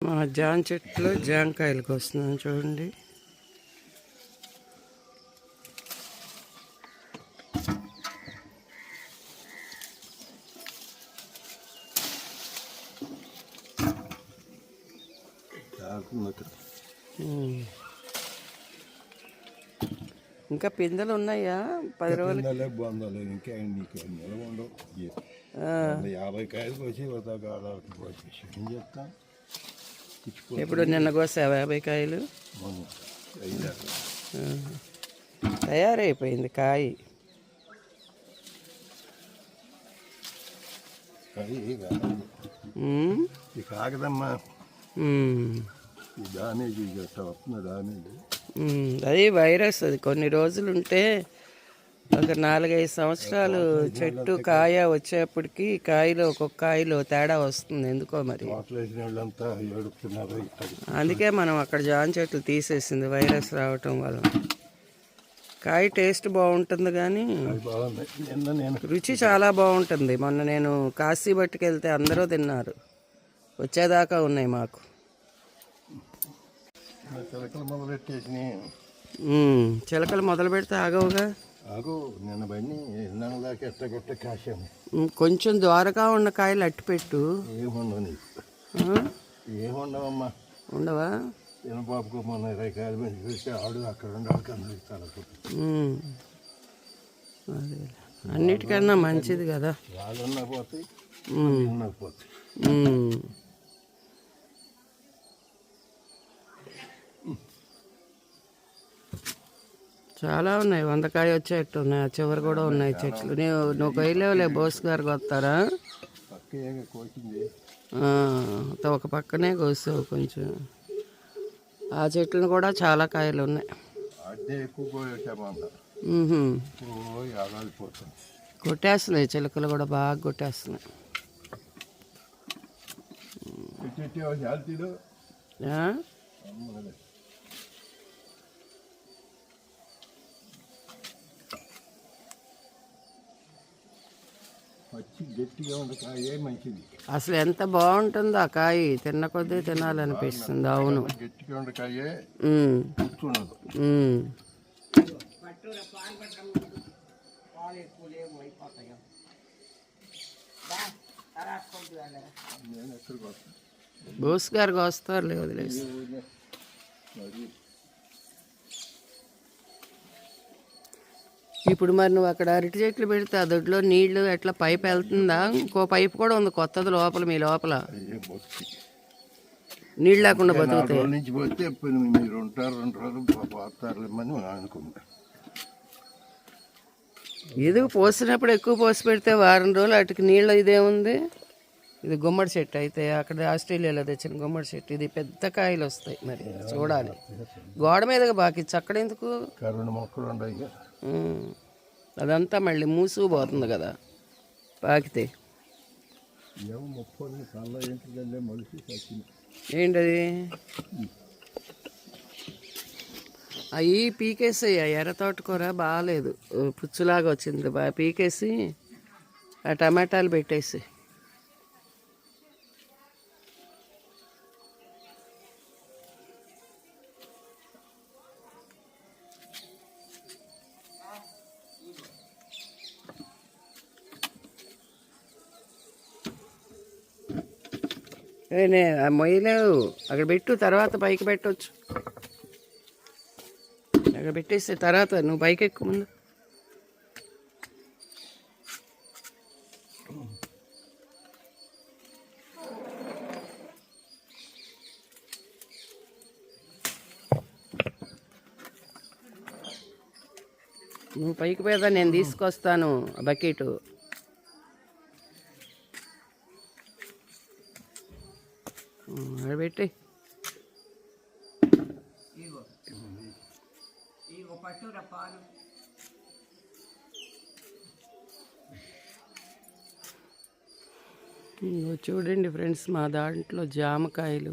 మా జామ చెట్లు జామకాయలకు వస్తున్నాను చూడండి. ఇంకా పిందెలు ఉన్నాయా? పది రోజులు యాభై కాయలు చెప్తాం పిచ్చిపో ఇప్పుడు నిన్న కోసావా యాభై కాయలు తయారైపోయింది కాయ కాకదమ్మా డామేజ్ వస్తున్న డామేజ్ అది వైరస్ అది కొన్ని రోజులు ఉంటే ఒక నాలుగైదు సంవత్సరాలు చెట్టు కాయ వచ్చేప్పటికి కాయలో ఒక్కొక్క కాయలో తేడా వస్తుంది. ఎందుకో మరి? అందుకే మనం అక్కడ జాన్ చెట్లు తీసేసింది వైరస్ రావటం వల్ల. కాయ టేస్ట్ బాగుంటుంది కానీ రుచి చాలా బాగుంటుంది. మొన్న నేను కాశీ పట్టుకెళ్తే అందరూ తిన్నారు. వచ్చేదాకా ఉన్నాయి మాకు. చిలకలు మొదలు పెడితే ఆగవుగా? నిన్న బండి దాకా ఎట్టగొట్ట కాశాము. కొంచెం ద్వారగా ఉన్న కాయలు అట్టిపెట్టు ఏముండవు నీకు? ఆ? ఏముండవమ్మా ఉండవా? మొన్న ఇరవై కాయలు ఆడు అక్కడ. అదే అన్నిటికన్నా మంచిది కదా. వాళ్ళు ఉన్నా పోతాయి ఉమ్, ఉన్నా పోతాయి చాలా ఉన్నాయి. వందకాయ వచ్చేట్టు ఉన్నాయి. ఆ చివరి కూడా ఉన్నాయి చెట్లు. నువ్వు నువ్వు కొయ్యలేవులే బోస్ గారికి వస్తారా ఒక పక్కనే కోసావు కొంచెం. ఆ చెట్లను కూడా చాలా కాయలు ఉన్నాయి. కొట్టేస్తున్నాయి. చిలుకలు కూడా బాగా కొట్టేస్తున్నాయి. పచ్చి గట్టిగా కాయే మంచిది? అసలు ఎంత బాగుంటుందో ఆ కాయ. తిన్న కొద్దీ తినాలనిపిస్తుంది అవును. గట్టిగా ఉండే కాయే కూర్చున్నది బోస్ గారికి వస్తారు వదిలేసి. ఇప్పుడు మరి నువ్వు అక్కడ అరటి చెట్లు పెడితే ఆ దొడ్లో నీళ్ళు ఎట్లా పైప్ వెళ్తుందా? ఇంకో పైప్ కూడా ఉంది కొత్తది లోపల మీ లోపల. నీళ్ళు లేకుండా బతుకుతాయి. రోజుల నుంచి పోతే ఇప్పుడు మీరు ఉంటారు రెండు రోజులు పోతారులేమని అనుకుంటా. ఎదుగు పోసినప్పుడు ఎక్కువ పోసి పెడితే వారం రోజులు అటుకి నీళ్ళు ఇదేముంది ఇది గుమ్మడి చెట్టు అయితే అక్కడ ఆస్ట్రేలియాలో తెచ్చిన గుమ్మడి చెట్టు. ఇది పెద్ద కాయలు వస్తాయి మరి చూడాలి. గోడ మీదగా బాకి అక్కడ ఎందుకు? కరోనా మొక్కలు ఉన్నాయి. అదంతా మళ్ళీ మూసుకుపోతుంది కదా. పాకితే. ఏంటది? అవి పీకేసి ఆ ఎర్ర తోటకూర బాగాలేదు పుచ్చులాగా వచ్చింది. బాగా పీకేసి ఆ టమాటాలు పెట్టేసి. మొయ్యలేవు అక్కడ పెట్టు తర్వాత పైకి పెట్టవచ్చు అక్కడ పెట్టేస్తే తర్వాత నువ్వు పైకి ఎక్కువ ముందు. నువ్వు పైకి పోయేదా? నేను తీసుకొస్తాను ఆ బకెట్. పెట్టి చూడండి ఫ్రెండ్స్ మా దాంట్లో జామకాయలు.